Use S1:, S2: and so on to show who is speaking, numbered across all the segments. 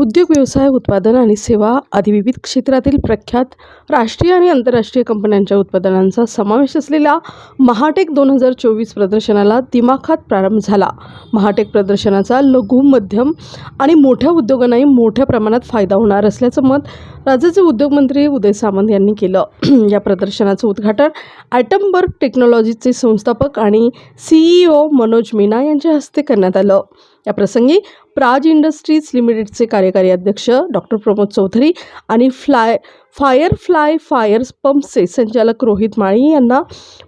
S1: उद्योग व्यवसाय उत्पादन आणि सेवा आदी विविध क्षेत्रातील प्रख्यात राष्ट्रीय आणि आंतरराष्ट्रीय कंपन्यांच्या उत्पादनांचा समावेश असलेल्या महाटेक दोन हजार चोवीस प्रदर्शनाला दिमाखात प्रारंभ झाला. महाटेक प्रदर्शनाचा लघु मध्यम आणि मोठ्या उद्योगांनाही मोठ्या प्रमाणात फायदा होणार असल्याचं मत राज्याचे उद्योगमंत्री उदय सामंत यांनी केलं. या प्रदर्शनाचं उद्घाटन ॲटमबर्ग टेक्नॉलॉजीचे संस्थापक आणि सीईओ मनोज मीना यांच्या हस्ते करण्यात आलं. या प्रसंगी प्राज इंडस्ट्रीज लिमिटेडचे कार्यकारी अध्यक्ष डॉक्टर प्रमोद चौधरी आणि फ्लाय फायर फ्लाय फायर पंपचे संचालक रोहित माळी यांना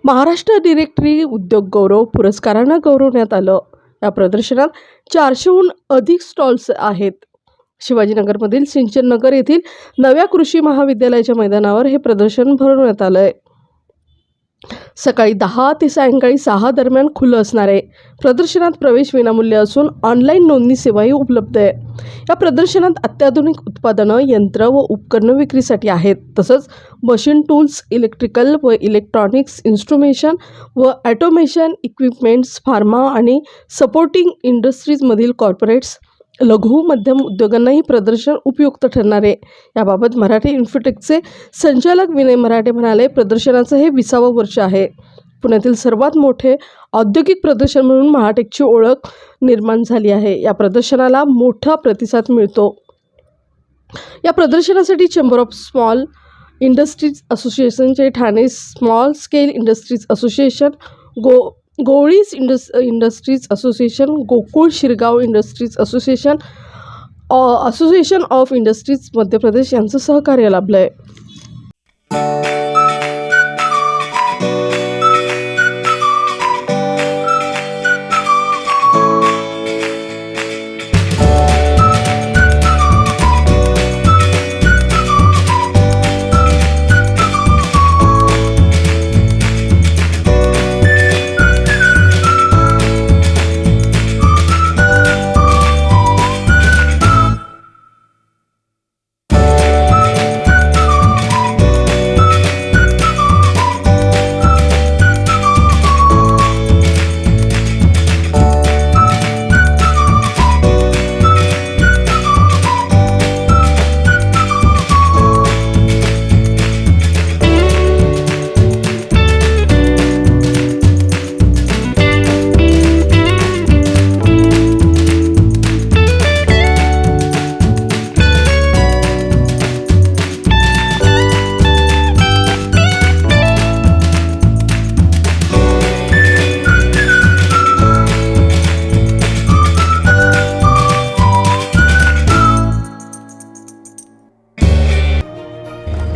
S1: महाराष्ट्र डिरेक्टरी उद्योग गौरव पुरस्कारानं गौरवण्यात आलं. या प्रदर्शनात चारशेहून अधिक स्टॉल्स आहेत. शिवाजीनगरमधील सिंचन नगर येथील नव्या कृषी महाविद्यालयाच्या मैदानावर हे प्रदर्शन भरवण्यात आलं आहे सकाळी दहा ते सायंकाळी सहा दरम्यान खुलं असणार आहे. प्रदर्शनात प्रवेश विनामूल्य असून ऑनलाईन नोंदणी सेवाही उपलब्ध आहे. या प्रदर्शनात अत्याधुनिक उत्पादनं यंत्र व उपकरणं विक्रीसाठी आहेत. तसंच मशीन टूल्स इलेक्ट्रिकल व इलेक्ट्रॉनिक्स इन्स्ट्रुमेशन व ॲटोमेशन इक्विपमेंट्स फार्मा आणि सपोर्टिंग इंडस्ट्रीजमधील कॉर्पोरेट्स लघु मध्यम उद्योगांनाही प्रदर्शन उपयुक्त ठरणार आहे. याबाबत मराठी इन्फोटेकचे संचालक विनय मराठे म्हणाले प्रदर्शनाचं हे विसावं वर्ष आहे. पुण्यातील सर्वात मोठे औद्योगिक प्रदर्शन म्हणून महाटेकची ओळख निर्माण झाली आहे. या प्रदर्शनाला मोठा प्रतिसाद मिळतो. या प्रदर्शनासाठी चेंबर ऑफ स्मॉल इंडस्ट्रीज असोसिएशनचे Thane small scale industries association गो गोळीज Indus industries association Gokul Shirgaon industries association association of industries Madhya Pradesh यांचं सहकार्य लाभलं आहे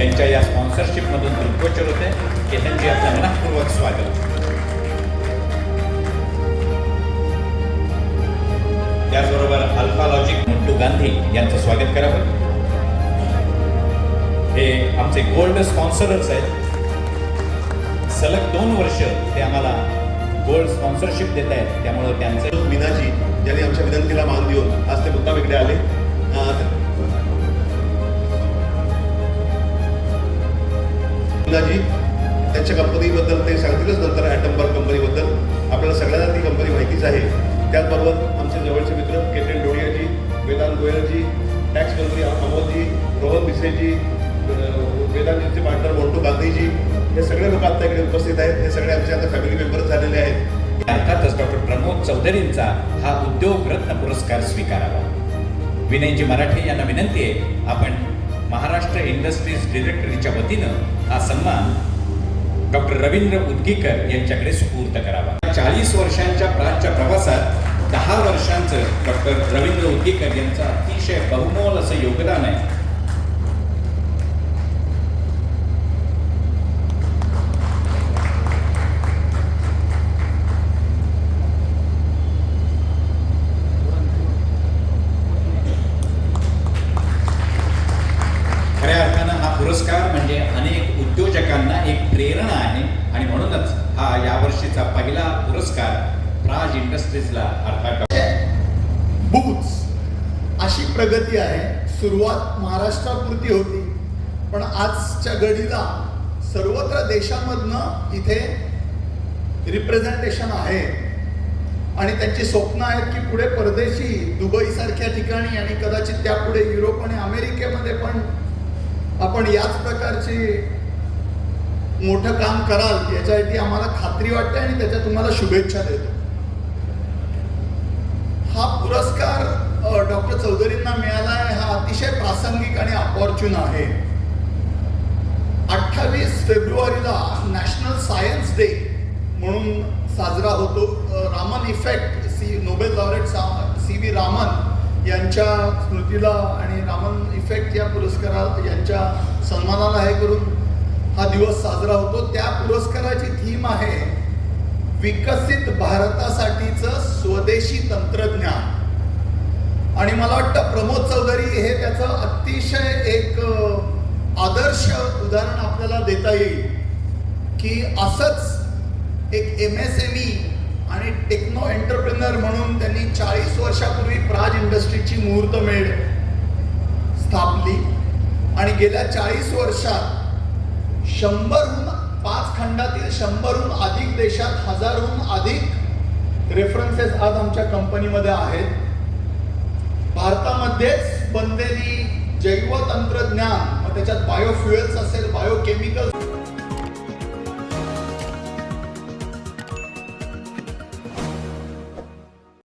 S2: त्यांच्या या स्पॉन्सरशिपमधून दृष्गोचर होते. की त्यांचे आपलं मनपूर्वक स्वागत. त्याचबरोबर अल्फा लॉजिक मुंटू गांधी यांचं स्वागत करावं हे आमचे गोल्ड स्पॉन्सरच आहेत. सलग दोन वर्ष ते आम्हाला गोल्ड स्पॉन्सरशिप देत आहेत. त्यामुळं त्यांचं
S3: मीनाजी ज्यांनी आमच्या विनंतीला मान देऊन आज ते मुद्दा इकडे आले. अं, त्याच्या त्यांच्या कंपनीबद्दल ते सांगतीलच नंतर ॲटमबर्ग कंपनीबद्दल आपल्याला सगळ्यांना ती कंपनी माहितीच आहे. त्याचबरोबर आमचे जवळचे मित्र केटेन डोडियाजी वेदांत गोयलजी टॅक्स मंत्री अमोलजी रोहन मिसेजी वेदांतजींचे पार्टनर मोंटू गांधीजी हे सगळे लोक आता इकडे उपस्थित आहेत. हे सगळे आमचे आता फॅमिली मेंबर्स झालेले आहेत.
S2: अर्थातच डॉक्टर प्रमोद चौधरींचा हा उद्योग रत्न पुरस्कार स्वीकारावा. विनयजी मराठे यांना विनंती आहे आपण महाराष्ट्र इंडस्ट्रीज डिरेक्टरीच्या वतीनं हा सन्मान डॉक्टर रवींद्र उदगीकर यांच्याकडे सुपूर्त करावा. चाळीस वर्षांच्या प्राच्या प्रवासात दहा वर्षांचं डॉक्टर रवींद्र उदगीकर यांचं अतिशय बहुमोल असं योगदान आहे खऱ्या अर्थानं हा पुरस्कार म्हणजे अनेक उद्योजकांना एक प्रेरणा आहे आणि म्हणूनच हा यावर्षीचा पहिला पुरस्कार प्राज इंडस्ट्रीजला अर्थात डॉ-
S4: अशी प्रगती आहे. सुरुवात महाराष्ट्रापुरती होती. पण आजच्या घडीला सर्वत्र देशामधनं इथे रिप्रेझेंटेशन आहे. आणि त्यांची स्वप्न आहेत की पुढे परदेशी दुबईसारख्या ठिकाणी आणि कदाचित त्यापुढे युरोप आणि अमेरिकेमध्ये पण आपण याच प्रकारची मोठं काम कराल याच्यासाठी आम्हाला खात्री वाटते आणि त्याच्या तुम्हाला शुभेच्छा देतो. हा पुरस्कार डॉक्टर चौधरींना मिळाला आहे. हा अतिशय प्रासंगिक आणि अपॉर्च्युन आहे. अठ्ठावीस फेब्रुवारीला नॅशनल सायन्स डे म्हणून साजरा होतो. Raman effect C Nobel laureate C V Raman यांच्या स्मृतीला आणि रामन इफेक्ट या पुरस्कारा यांच्या सन्मानाला हे करून हा दिवस साजरा होतो. त्या पुरस्काराची थीम आहे विकसित भारतासाठीचं स्वदेशी तंत्रज्ञान. आणि मला वाटतं प्रमोद चौधरी हे त्याचं अतिशय एक आदर्श उदाहरण आपल्याला देता येईल. की असंच एक एम एस एम ई आणि टेक्नो एंटरप्रिनर म्हणून त्यांनी चाळीस वर्षापूर्वी प्राज इंडस्ट्रीची मुहूर्तमेढ स्थापली. आणि गेल्या चाळीस वर्षात शंभरहून पाच खंडातील शंभरहून अधिक देशात हजारहून अधिक रेफरन्सेस आज आमच्या कंपनीमध्ये आहेत. भारतामध्येच बनलेली जैव तंत्रज्ञान मग त्याच्यात बायोफ्युएल्स असेल बायोकेमिकल्स